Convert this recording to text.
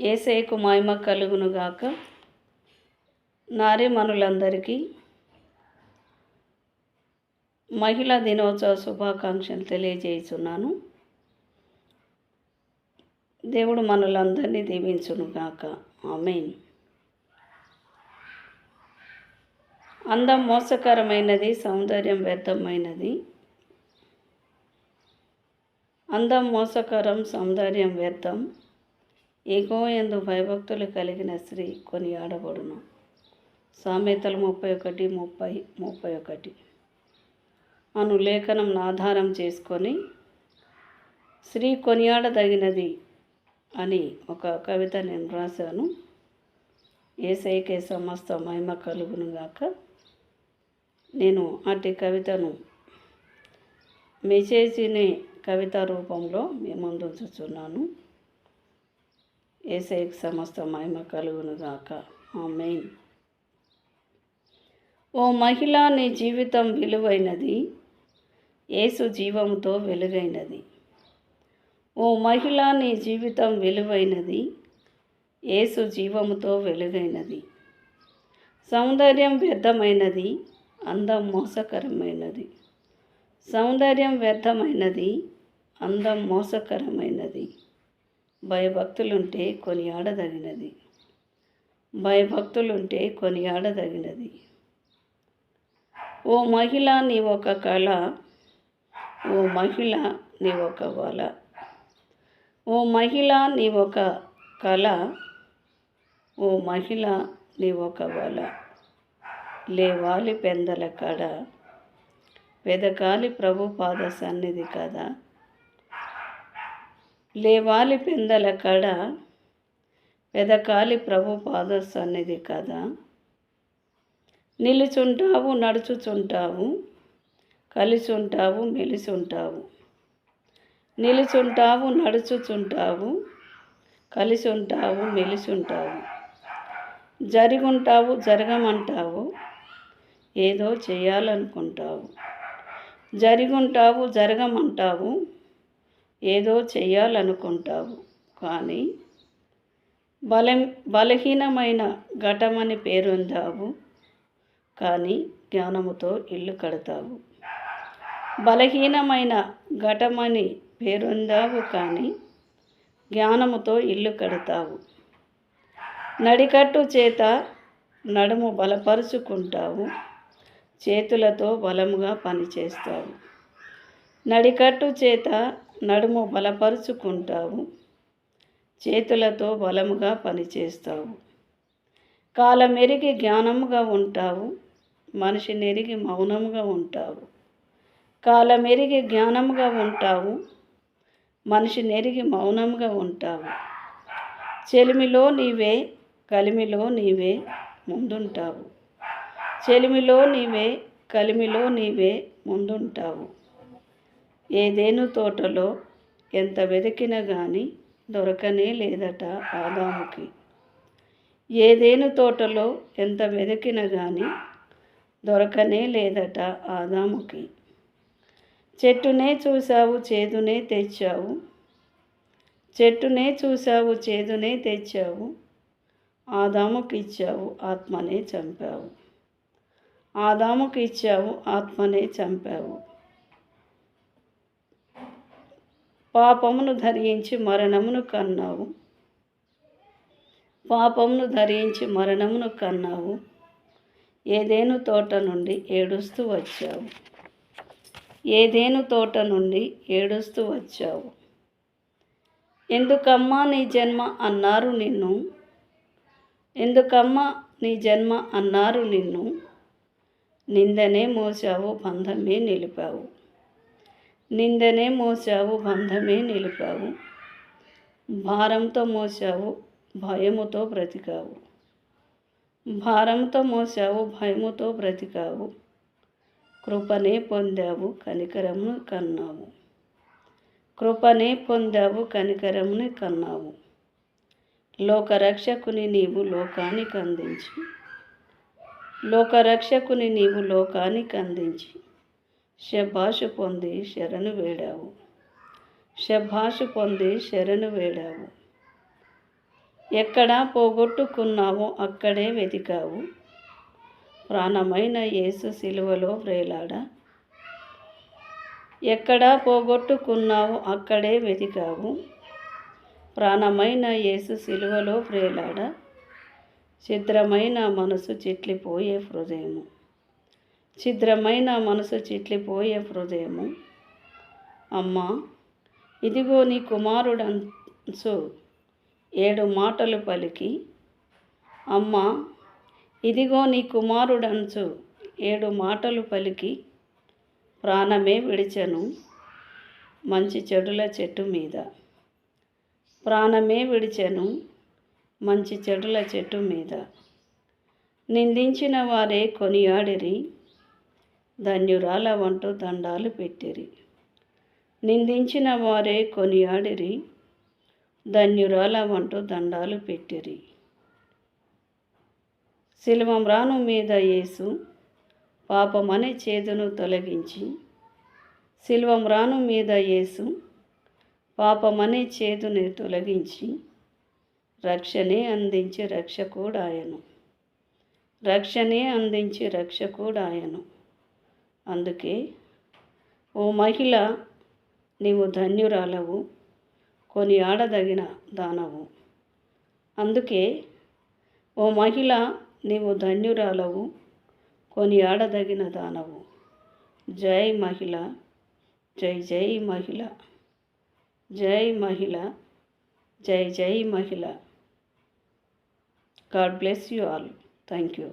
ఏసైకు మహిమ కలుగునుగాక. నారీమణులందరికీ మహిళా దినోత్సవ శుభాకాంక్షలు తెలియజేస్తున్నాను దేవుడు మనలందరినీ దీవించునుగాక. ఆమెన్. అందం మోసకరమైనది సౌందర్యం వ్యర్థమైనది. అందం మోసకరం సౌందర్యం వ్యర్థం. ఇంకో ఎందు భయభక్తులు కలిగిన స్త్రీ కొనియాడబడును. సామెతలు ముప్పై ఒకటి ముప్పై ముప్పై ఒకటి అను లేఖనం ఆధారం చేసుకొని స్త్రీ కొనియాడదగినది అని ఒక కవిత నేను రాశాను. ఏసైకే సమస్త మహిమ కలుగునుగాక నేను అట్టి కవితను మెసేజ్ని కవిత రూపంలో మీ ముందు ఉంచుతున్నాను. ఏసైకి సమస్త మహిమ కలుగునుగాక. ఆమెన్. ఓ మహిళ నీ జీవితం విలువైనది. యేసు జీవముతో వెలుగైనది. ఓ మహిళ నీ జీవితం విలువైనది. యేసు జీవముతో వెలుగైనది. సౌందర్యం వ్యర్థమైనది. అందం మోసకరమైనది. సౌందర్యం వ్యర్థమైనది. అందం మోసకరమైనది. భయభక్తులుంటే కొనియాడదగినది. భయభక్తులుంటే కొనియాడదగినది. ఓ మహిళ నీ ఒక కళ. ఓ మహిళ నీ ఒక వల. ఓ మహిళ నీ ఒక కళ. ఓ మహిళ నీ ఒక వల. లేవాలి పెందల కడ. వెదకాలి ప్రభు పాద సన్నిధి కదా. లేవాలి పెందల కడ వెదకాలి ప్రభు పాద సన్నిధి కదా నిలుచుంటావు నడుచుచుంటావు కలిసి ఉంటావు మెలిసి ఉంటావు నిలుచుంటావు నడుచుచుంటావు కలిసి ఉంటావు మెలిసి ఉంటావు జరిగుంటావు జరగమంటావు ఏదో చేయాలనుకుంటావు. జరిగుంటావు జరగమంటావు ఏదో చేయాలనుకుంటావు కానీ బలం బలహీనమైన ఘటమని పేరొందావు కానీ జ్ఞానముతో ఇల్లు కడతావు. బలహీనమైన ఘటమని పేరొందావు కానీ జ్ఞానముతో ఇల్లు కడతావు. నడికట్టు చేత నడుము బలపరుచుకుంటావు. చేతులతో బలముగా పనిచేస్తావు. నడికట్టు చేత నడుము బలపరుచుకుంటావు. చేతులతో బలముగా పనిచేస్తావు. కాలమెరిగి జ్ఞానముగా ఉంటావు. మనిషి నెరిగి మౌనముగా ఉంటావు. కాలం ఎరిగి జ్ఞానముగా ఉంటావు. మనిషి నెరిగి మౌనముగా ఉంటావు. చెలిమిలో నీవే కలిమిలో నీవే ముందుంటావు. చెలిమిలో నీవే కలిమిలో నీవే ముందుంటావు. ఏదేను తోటలో ఎంత వెతికినా కానీ దొరకనే లేదట ఆదాముకి. ఏదేను తోటలో ఎంత వెతికినా కానీ దొరకనే లేదట ఆదాముకి. చెట్టునే చూసావు చేదునే తెచ్చావు. చెట్టునే చూసావు చేదునే తెచ్చావు. ఆదాముకి ఇచ్చావు ఆత్మనే చంపావు. ఆదాముకి ఇచ్చావు ఆత్మనే చంపావు. పాపమును ధరించి మరణమును కన్నావు. పాపమును ధరించి మరణమును కన్నావు. ఏదేను తోట నుండి ఏడుస్తూ వచ్చావు. ఏదేను తోట నుండి ఏడుస్తూ వచ్చావు. ఎందుకమ్మా నీ జన్మ అన్నారు నిన్ను. ఎందుకమ్మా నీ జన్మ అన్నారు నిన్ను. నిందనే మోసావు బంధమే నిలిపావు. నిందనే మోసావు బంధమే నిలిపావు. భారంతో మోసావు భయముతో బ్రతికావు. భారంతో మోసావు భయముతో బ్రతికావు. కృపనే పొందావు కనికరమును కన్నావు. కృపనే పొందావు కనికరముని కన్నావు. లోకరక్షకుని నీవు లోకానికి అందించి లోకరక్షకుని నీవు లోకానికి అందించి శభాషు పొంది శరణు వేడావు. శభాషు పొంది శరణు వేడావు. ఎక్కడ పోగొట్టుకున్నావో అక్కడే వెతికావు. ప్రాణమైన యేసు సిలువలో వ్రేలాడ. ఎక్కడ పోగొట్టుకున్నావో అక్కడే వెతికావు. ప్రాణమైన యేసు సిలువలో ప్రేలాడ చిద్రమైన మనసు చిట్లిపోయే హృదయము. ఛిద్రమైన మనసు చిట్లిపోయే హృదయము. అమ్మా ఇదిగో నీ కుమారుడంచు ఏడు మాటలు పలికి అమ్మా ఇదిగో నీ కుమారుడంచు ఏడు మాటలు పలికి ప్రాణమే విడిచెను మంచి చెడుల చెట్టు మీద. ప్రాణమే విడిచెను మంచి చెడుల చెట్టు మీద. నిందించిన వారే కొనియాడిరి ధన్యురాల వంటూ దండాలు పెట్టిరి. నిందించిన వారే కొనియాడిరి. ధన్యురాల వంటూ దండాలు పెట్టిరి. శిల్వం మీద యేసు పాపమనే చేదును తొలగించి శిల్వం రాను మీద యేసు పాపమనే చేదుని తొలగించి రక్షణే అందించి రక్షకుడాయను. రక్షణే అందించి రక్షకుడాయను. అందుకే ఓ మహిళ నీవు ధన్యురాలవు కొని ఆడదగిన దానవు. అందుకే ఓ మహిళ నీవు ధన్యురాలవు కొని ఆడదగిన దానవు. జై మహిళ జై జై మహిళ జై మహిళ జై జై మహిళ. God bless you all. Thank you